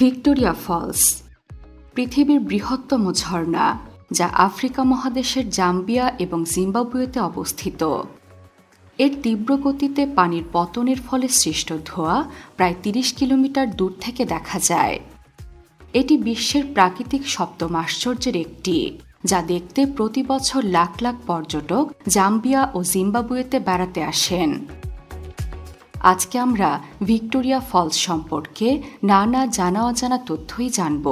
Victoria false, পৃথিবীর বৃহত্তম ঝর্ণা, যা আফ্রিকা মহাদেশের জাম্বিয়া এবং জিম্বাবুয়েতে অবস্থিত। এর তীব্র গতিতে পানির পতনের ফলে সৃষ্ট ধোঁয়া প্রায় তিরিশ কিলোমিটার দূর থেকে দেখা যায়। এটি বিশ্বের প্রাকৃতিক সপ্তম আশ্চর্যের একটি, যা দেখতে প্রতি বছর লাখ লাখ পর্যটক জাম্বিয়া ও জিম্বাবুয়েতে বেড়াতে আসেন। আজকে আমরা ভিক্টোরিয়া ফলস সম্পর্কে নানা জানা অজানা তথ্যই জানব।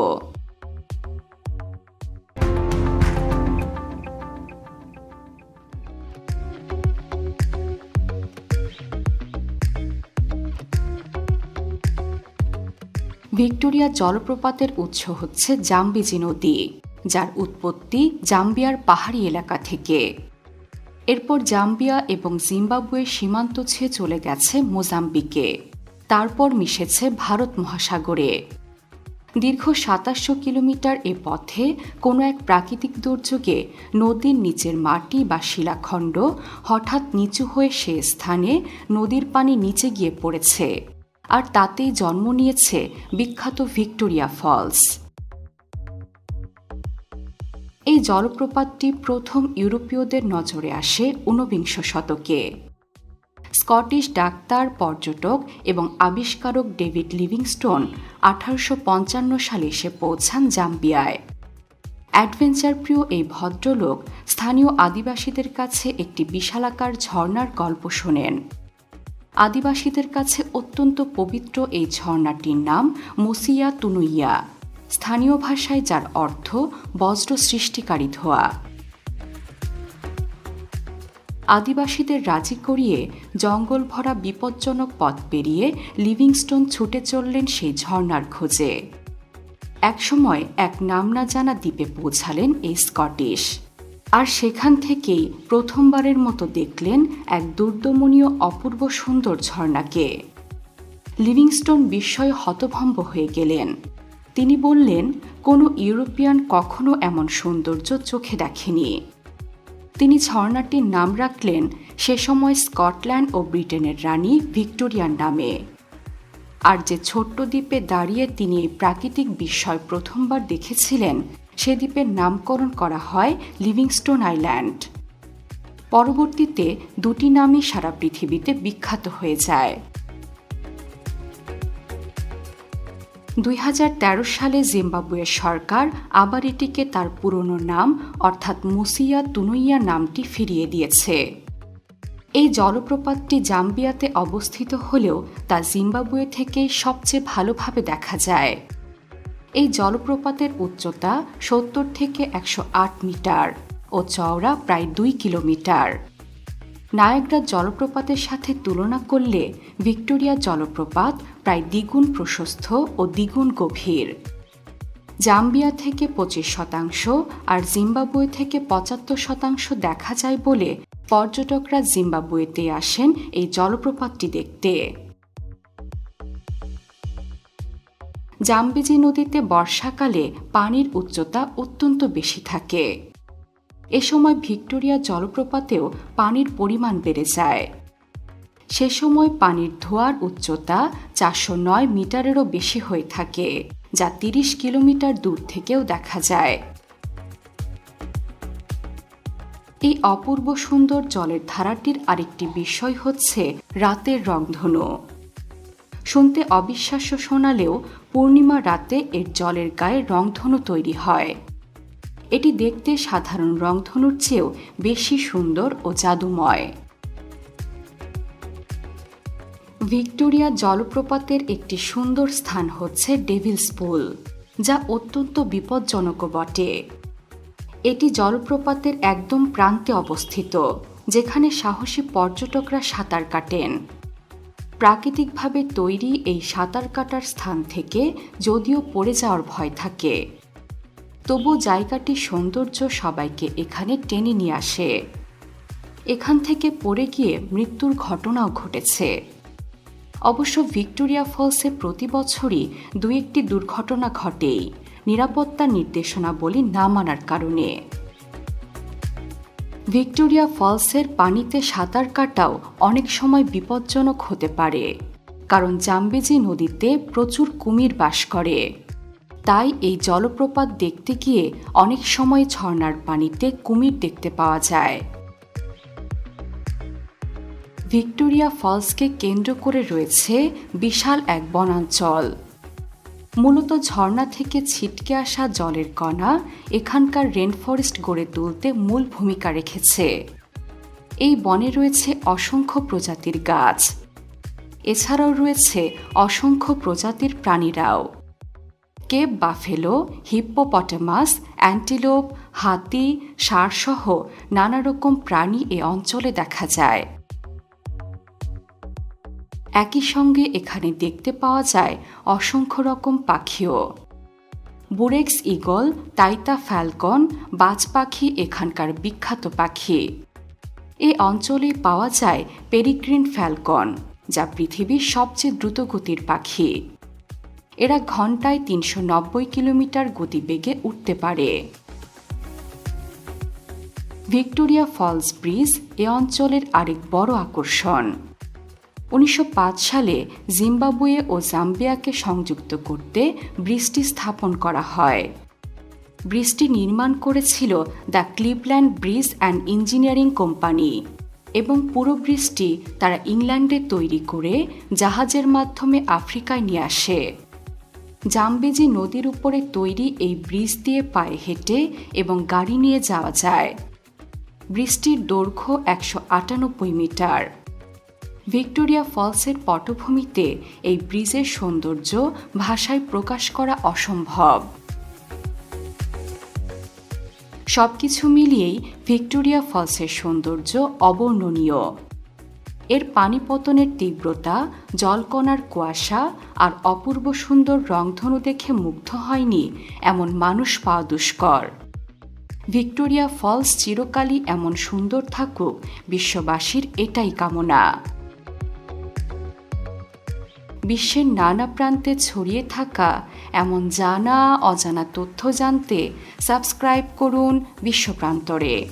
ভিক্টোরিয়া জলপ্রপাতের উৎস হচ্ছে জাম্বিজি নদী, যার উৎপত্তি জাম্বিয়ার পাহাড়ি এলাকা থেকে। এরপর জাম্বিয়া এবং জিম্বাবুয়ের সীমান্ত ছেয়ে চলে গেছে মোজাম্বিকে। তারপর মিশেছে ভারত মহাসাগরে। দীর্ঘ সাতাশশো কিলোমিটার এ পথে কোনো এক প্রাকৃতিক দুর্যোগে নদীর নিচের মাটি বা শিলাখণ্ড হঠাৎ নিচু হয়ে সে স্থানে নদীর পানি নিচে গিয়ে পড়েছে, আর তাতেই জন্ম নিয়েছে বিখ্যাত ভিক্টোরিয়া ফলস। এই জলপ্রপাতটি প্রথম ইউরোপীয়দের নজরে আসে ঊনবিংশ শতকে। স্কটিশ ডাক্তার, পর্যটক এবং আবিষ্কারক ডেভিড লিভিংস্টোন আঠারোশো পঞ্চান্ন সালে এসে পৌঁছান জাম্বিয়ায়। অ্যাডভেঞ্চার প্রিয় এই ভদ্রলোক স্থানীয় আদিবাসীদের কাছে একটি বিশালাকার ঝর্ণার গল্প শোনেন। আদিবাসীদের কাছে অত্যন্ত পবিত্র এই ঝর্ণাটির নাম মসিয়া তুনুইয়া। স্থানীয় ভাষায় যার অর্থ বজ্র সৃষ্টিকারী ধোয়া। আদিবাসীদের রাজি করিয়ে জঙ্গল ভরা বিপজ্জনক পথ পেরিয়ে লিভিংস্টোন ছুটে চললেন সেই ঝর্ণার খোঁজে। একসময় এক নাম না জানা দ্বীপে পৌঁছালেন এই স্কটিশ। আর সেখান থেকেই প্রথমবারের মতো দেখলেন এক দুর্দমনীয় অপূর্ব সুন্দর ঝর্ণাকে। লিভিংস্টোন বিস্ময়ে হতভম্ব হয়ে গেলেন। তিনি বললেন, কোনো ইউরোপিয়ান কখনো এমন সৌন্দর্য চোখে দেখেনি। তিনি ঝর্ণাটির নাম রাখলেন সে সময় স্কটল্যান্ড ও ব্রিটেনের রানী ভিক্টোরিয়ার নামে। আর যে ছোট্ট দ্বীপে দাঁড়িয়ে তিনি এই প্রাকৃতিক বিস্ময় প্রথমবার দেখেছিলেন, সে দ্বীপের নামকরণ করা হয় লিভিংস্টোন আইল্যান্ড। পরবর্তীতে দুটি নামই সারা পৃথিবীতে বিখ্যাত হয়ে যায়। দুই হাজার তেরো সালে জিম্বাবুয়ের সরকার আবার এটিকে তার পুরনো নাম, অর্থাৎ মুসিয়া তুনুইয়া নামটি ফিরিয়ে দিয়েছে। এই জলপ্রপাতটি জাম্বিয়াতে অবস্থিত হলেও তা জিম্বাবুয়ে থেকে সবচেয়ে ভালোভাবে দেখা যায়। এই জলপ্রপাতের উচ্চতা সত্তর থেকে একশো আট মিটার ও চওড়া প্রায় দুই কিলোমিটার। নায়গ্রা জলপ্রপাতের সাথে তুলনা করলে ভিক্টোরিয়া জলপ্রপাত প্রায় দ্বিগুণ প্রশস্ত ও দ্বিগুণ গভীর। জাম্বিয়া থেকে পঁচিশ শতাংশ আর জিম্বাবুয়ে থেকে পঁচাত্তর শতাংশ দেখা যায় বলে পর্যটকরা জিম্বাবুয়েতে আসেন এই জলপ্রপাতটি দেখতে। জাম্বিজি নদীতে বর্ষাকালে পানির উচ্চতা অত্যন্ত বেশি থাকে। এ সময় ভিক্টোরিয়া জলপ্রপাতেও পানির পরিমাণ বেড়ে যায়। সে সময় পানির ধোয়ার উচ্চতা চারশো নয় মিটারেরও বেশি হয়ে থাকে, যা তিরিশ কিলোমিটার দূর থেকেও দেখা যায়। এই অপূর্ব সুন্দর জলের ধারাটির আরেকটি বিষয় হচ্ছে রাতের রংধনু। শুনতে অবিশ্বাস্য শোনালেও পূর্ণিমা রাতে এর জলের গায়ে রংধনু তৈরি হয়। এটি দেখতে সাধারণ রংধনুর চেয়েও বেশি সুন্দর ও জাদুময়। ভিক্টোরিয়া জলপ্রপাতের একটি সুন্দর স্থান হচ্ছে ডেভিলস পুল, যা অত্যন্ত বিপজ্জনকও বটে। এটি জলপ্রপাতের একদম প্রান্তে অবস্থিত, যেখানে সাহসী পর্যটকরা সাঁতার কাটেন। প্রাকৃতিকভাবে তৈরি এই সাঁতার কাটার স্থান থেকে যদিও পড়ে যাওয়ার ভয় থাকে তবু জায়গাটির সৌন্দর্য সবাইকে এখানে টেনে নিয়ে আসে। এখান থেকে পড়ে গিয়ে মৃত্যুর ঘটনাও ঘটেছে। অবশ্য ভিক্টোরিয়া ফলসে প্রতি বছরই দু একটি দুর্ঘটনা ঘটেই, নিরাপত্তা নির্দেশনাবলী না মানার কারণে। ভিক্টোরিয়া ফলসের পানিতে সাঁতার কাটাও অনেক সময় বিপজ্জনক হতে পারে, কারণ জাম্বেজি নদীতে প্রচুর কুমির বাস করে। তাই এই জলপ্রপাত দেখতে গিয়ে অনেক সময় ঝর্ণার পানিতে কুমির দেখতে পাওয়া যায়। ভিক্টোরিয়া ফলসকে কেন্দ্র করে রয়েছে বিশাল এক বনাঞ্চল। মূলত ঝর্ণা থেকে ছিটকে আসা জলের কণা এখানকার রেনফরেস্ট গড়ে তুলতে মূল ভূমিকা রেখেছে। এই বনে রয়েছে অসংখ্য প্রজাতির গাছ। এছাড়াও রয়েছে অসংখ্য প্রজাতির প্রাণীরাও। কেপ বাফেলো, হিপ্পোপটেমাস, অ্যান্টিলোপ, হাতি ষাঁড়সহ নানা রকম প্রাণী এ অঞ্চলে দেখা যায়। একই সঙ্গে এখানে দেখতে পাওয়া যায় অসংখ্য রকম পাখিও। বুরেক্স ইগল, তাইতা ফ্যালকন, বাজ পাখি এখানকার বিখ্যাত পাখি। এ অঞ্চলে পাওয়া যায় পেরিগ্রিন ফ্যালকন, যা পৃথিবীর সবচেয়ে দ্রুতগতির পাখি। এরা ঘন্টায় তিনশো নব্বই কিলোমিটার গতিবেগে উঠতে পারে। ভিক্টোরিয়া ফলস ব্রিজ এ অঞ্চলের আরেক বড় আকর্ষণ। উনিশশো পাঁচ সালে জিম্বাবুয়ে ও জাম্বিয়াকে সংযুক্ত করতে ব্রিজটি স্থাপন করা হয়। ব্রিজটি নির্মাণ করেছিল the Cleveland bridge and engineering company এবং পুরো ব্রিজটি তারা ইংল্যান্ডে তৈরি করে জাহাজের মাধ্যমে আফ্রিকায় নিয়ে আসে। জামবেজি নদীর উপরে তৈরি এই ব্রিজ দিয়ে পায়ে হেঁটে এবং গাড়ি নিয়ে যাওয়া যায়। ব্রিজটির দৈর্ঘ্য একশো আটানব্বই মিটার। ভিক্টোরিয়া ফলসের পটভূমিতে এই ব্রিজের সৌন্দর্য ভাষায় প্রকাশ করা অসম্ভব। সবকিছু মিলিয়েই ভিক্টোরিয়া ফলসের সৌন্দর্য অবর্ণনীয়। এর পানিপতনের তীব্রতা, জলকণার কুয়াশা আর অপূর্ব সুন্দর রংধনু দেখে মুগ্ধ হয়নি এমন মানুষ পাওয়া দুষ্কর। ভিক্টোরিয়া ফলস চিরকালই এমন সুন্দর থাকুক, বিশ্ববাসীর এটাই কামনা। বিশ্বের নানা প্রান্তে ছড়িয়ে থাকা এমন জানা, অজানা তথ্য জানতে সাবস্ক্রাইব করুন বিশ্বপ্রান্তরে